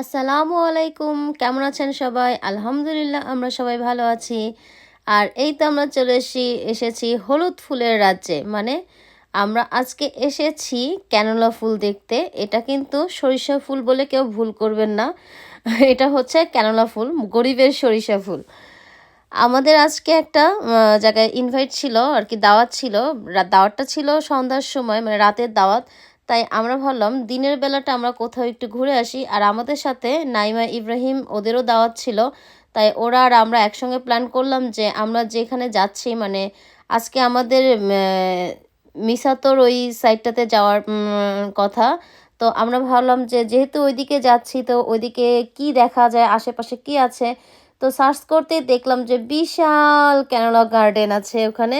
আসসালামু আলাইকুম। কেমন আছেন সবাই? আলহামদুলিল্লাহ, আমরা সবাই ভালো আছি। আর এই তো আমরা চলে এসেছি এসেছি হলুদ ফুলের রাজ্যে। মানে আমরা আজকে এসেছি ক্যানোলা ফুল দেখতে। এটা কিন্তু সরিষা ফুল বলে কেউ ভুল করবেন না। এটা হচ্ছে ক্যানোলা ফুল, গরিবের সরিষা ফুল। আমাদের আজকে একটা জায়গায় ইনভাইট ছিল, আর কি দাওয়াত ছিল। দাওয়াতটা ছিল সন্ধ্যার সময় মানে রাতের দাওয়াত। তাই আমরা ভাবলাম দিনের বেলাটা আমরা কোথাও একটু ঘুরে আসি। আর আমাদের সাথে নাইমা ইব্রাহিম ওদেরও দাওয়াত ছিল। তাই ওরা আর আমরা একসঙ্গে প্ল্যান করলাম যে আমরা যেখানে যাচ্ছি মানে আজকে আমাদের মিসাতোর ওই সাইডটাতে যাওয়ার কথা। তো আমরা ভাবলাম যে যেহেতু ওইদিকে যাচ্ছি, তো ওইদিকে কি দেখা যায়, আশেপাশে কি আছে? তো সার্চ করতে দেখলাম যে বিশাল ক্যানোলা গার্ডেন আছে ওখানে।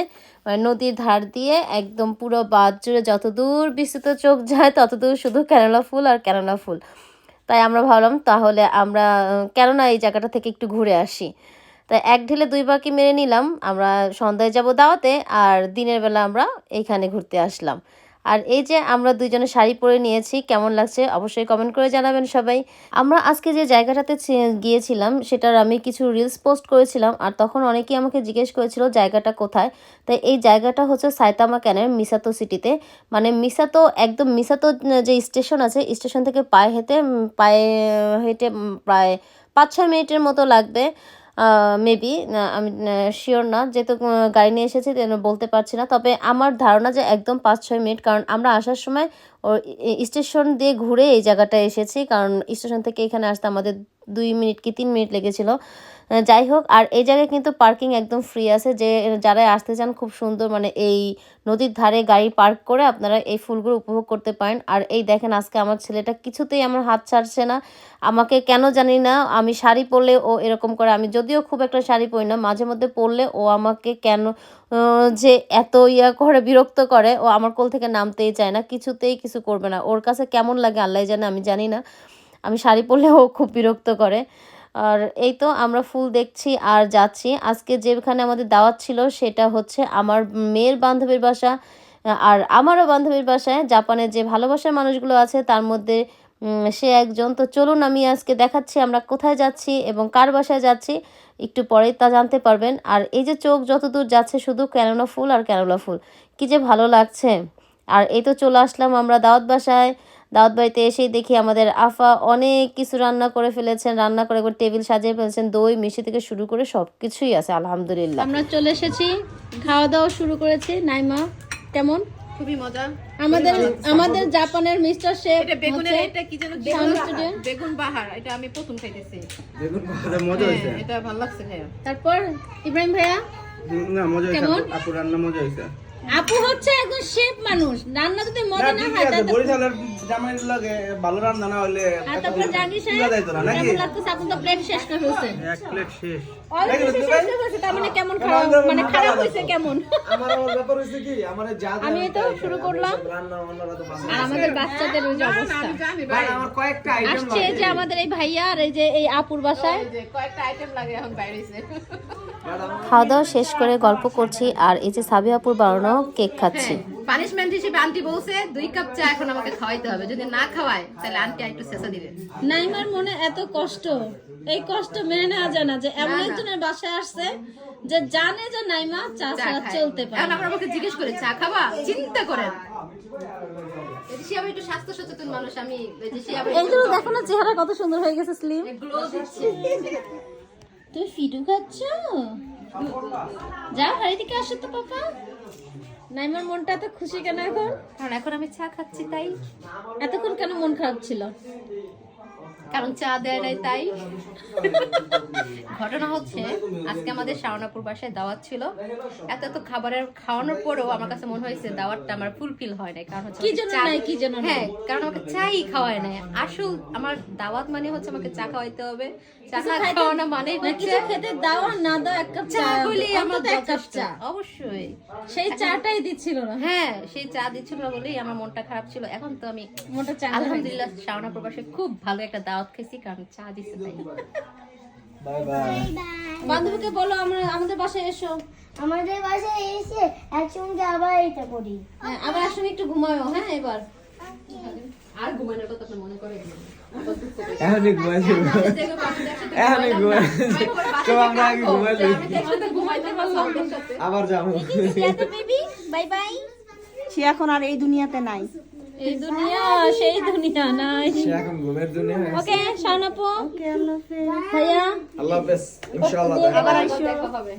নদীর ধার দিয়ে একদম পুরো বাদ জুড়ে যতদূর বিস্তৃত চোখ যায়, ততদূর শুধু ক্যানোলা ফুল আর ক্যানোলা ফুল। তাই আমরা ভাবলাম, তাহলে আমরা কেননা এই জায়গাটা থেকে একটু ঘুরে আসি। তাই এক ঢিলে দুই বাকি মেরে নিলাম। আমরা সন্ধ্যায় যাব দাওয়াতে, আর দিনের বেলা আমরা এইখানে ঘুরতে আসলাম। আর এই যে আমরা দুইজনে শাড়ি পরে নিয়েছি, কেমন লাগছে অবশ্যই কমেন্ট করে জানাবেন সবাই। আমরা আজকে যে জায়গাটাতে গিয়েছিলাম, সেটার আমি কিছু রিলস পোস্ট করেছিলাম, আর তখন অনেকেই আমাকে জিজ্ঞেস করেছিল জায়গাটা কোথায়। তাই এই জায়গাটা হচ্ছে সাইতামা ক্যানের মিসাতো সিটিতে। মানে মিসাতো, একদম মিসাতো যে স্টেশন আছে, স্টেশন থেকে পায়ে হেঁটে পায়ে হেঁটে প্রায় পাঁচ ছয় মিনিটের মতো লাগবে। মেবি আমি শিওর না, যেহেতু গাড়ি নিয়ে এসেছি বলতে পারছি না। তবে আমার ধারণা যে একদম পাঁচ ছয় মিনিট, কারণ আমরা আসার সময় ও স্টেশন দিয়ে ঘুরে এই জায়গাটায় এসেছি, কারণ স্টেশন থেকে এখানে আসতে আমাদের দুই মিনিট কি তিন মিনিট লেগেছিল। যাই হোক, আর এই জায়গায় কিন্তু পার্কিং একদম ফ্রি আছে। যে যারা আসতে চান, খুব সুন্দর মানে এই নদীর ধারে গাড়ি পার্ক করে আপনারা এই ফুলগুলো উপভোগ করতে পারেন। আর এই দেখেন, আজকে আমার ছেলেটা কিছুতেই আমার হাত ছাড়ছে না। আমাকে কেন জানি না, আমি শাড়ি পরলে ও এরকম করে, আমি যদিও খুব একটা শাড়ি পরি না, মাঝে মধ্যে পরলে ও আমাকে কেন যে এত ইয়া করে বিরক্ত করে, ও আমার কোল থেকে নামতেই চায় না, কিছুতেই কিছু করবে না। ওর কাছে কেমন লাগে আল্লাহ জানে, আমি জানি না। আমি শাড়ি পরলে ও খুব বিরক্ত করে। আর এই তো আমরা ফুল দেখছি আর যাচ্ছি। আজকে যেখানে আমাদের দাওয়াত ছিল সেটা হচ্ছে আমার মেয়ের বান্ধবীর বাসা আর আমারও বান্ধবীর বাসায়। জাপানের যে ভালোবাসার মানুষগুলো আছে তার মধ্যে সে একজন। তো চলুন আমি আজকে দেখাচ্ছি আমরা কোথায় যাচ্ছি এবং কার বাসায় যাচ্ছি। একটু পরেই তা জানতে পারবেন। আর এই যে চোখ যতদূর যাচ্ছে শুধু ক্যানোলা ফুল আর ক্যানোলা ফুল। কি যে ভালো লাগছে। আর এই তো চলে আসলাম আমরা দাওয়াত বাসায়। দাওয়াত বাড়িতে এসেই দেখি আমাদের আফা অনেক কিছু রান্না করে ফেলেছেন রান্না করে একবার টেবিল সাজিয়ে ফেলেছেন দই মিষ্টি থেকে শুরু করে সব কিছুই আছে আলহামদুলিল্লাহ। আমরা চলে এসেছি খাওয়া দাওয়া শুরু করেছি। নাইমা কেমন? খুবই মজা। আমাদের আমাদের জাপানের মিস্টার শেফ এটা বেগুনের এটা কি যেন বেগুন বাহার। এটা আমি প্রথম খাইতেছি। বেগুন ভাজা মজা হ্যাঁ, এটা ভালো লাগছে ভাইয়া তারপর ইব্রাহিম ভাইয়া? না মজা কেমন? আপু- রান্না মজা হয়েছে আপু হচ্ছে একজন শেফ মানুষ রান্না যদি মজা না হয় তাহলে বরিশালের জামাইয়ের লাগে ভালো রান্না না হলে তারপর জানি তুলা যাইতো না নাকি? কেমন লাগতেছে? আপনি তো প্লেট শেষ করে ফেলছেন এক প্লেট শেষ। অলরেডি শেষ করে তার মানে কেমন খারাপ মানে খারাপ হয়েছে কেমন? আমার আমার ব্যাপার হয়েছে কি আমার যা আমি তো শুরু করলাম। রান্না অন্যরা তো আর আমাদের বাচ্চাদের ওই অবস্থা। আমি ভাই। ভাই আমার কয়েকটা আইটেম আসছে এই যে আমাদের এই ভাইয়া আর এই যে এই আপুর বাসায়। যে কয়েকটা আইটেম লাগে এখন বাইরেছে। খাওয়া দাওয়া শেষ করে গল্প করছি আর এই যে সাবিয়াপুর বানানো কেক খাচ্ছি। পানিশমেন্ট হিসেবে আন্টি বলছে দুই কাপ চা এখন আমাকে খাওয়াইতে হবে। যদি না খাওয়ায় তাহলে আন্টি একটু শেষা দিবে। নাইমার মনে এত কষ্ট। এই কষ্ট মেনে নেওয়া যায় না যে এমন একজনের বাসায় আসছে যে জানে যে নাইমা চা চা ছাড়া চলতে পারে এখন আমরা আমাকে জিজ্ঞেস করে চা খাবা? চিন্তা করেন। একটু স্বাস্থ্য সচেতন মানুষ আমি এইগুলো দেখো না চেহারা কত সুন্দর হয়ে গেছে স্লিম গ্লো দিচ্ছে। তুই ফিডু খাচ্ছ? যাও বাড়ি থেকে আসো তো পাপা। নাইমার মনটা এত খুশি কেন এখন? কারণ এখন আমি চা খাচ্ছি তাই। এতক্ষণ কেন মন খারাপ ছিল? কারণ চা দেয় নাই তাই। ঘটনা হচ্ছে আজকে আমাদের শাওনাপুর বাসায় দাওয়াত ছিল। এত এত খাবারের খাওয়ানোর পরেও আমার কাছে মনে হয়েছে দাওয়াতটা আমার ফুলফিল হয় নাই কারণ হচ্ছে কি জন্য নাই, কি জন্য? হ্যাঁ কারণ আমাকে চাই খাওয়ায় নাই। আসল আমার দাওয়াত মানে হচ্ছে আমাকে চা খাওয়াইতে হবে। চা খাওয়ানো মানে কিছু খেতে দাও না দাও এক কাপ চা হলেই আমার এক কাপ চা। অবশ্যই। সেই চাটাই দিচ্ছিল না। হ্যাঁ সেই চা দিচ্ছিল না বলেই আমার মনটা খারাপ ছিল। এখন তো আমি মোটা চা আলহামদুলিল্লাহ শাওনা প্রবাসে খুব ভালো একটা দাওয়াত খেয়েছি কারণ চা দিচ্ছে তাই বাই বাই বান্ধবীকে বলো আমরা আমাদের বাসায় এসো। আমাদের বাসায় এসে একসঙ্গে আবার এটা করি। হ্যাঁ, আবার আসলে একটু ঘুমায়ো হ্যাঁ এবার। আর ঘুমানোর কথা আপনার মনে করে ঘুমাইছি ঘুমাইছি তো আমরা আগে ঘুমাইছি আবার যাব। বাই বাই সে এখন আর এই দুনিয়াতে নাই। এই দুনিয়া সেই দুনিয়া নাই। সে এখন ঘুমের দুনিয়া ওকে শানাপু ওকে আল্লাহ হাফেজ। ভাইয়া। আল্লাহ হাফেজ ইনশাআল্লাহ দেখা হবে।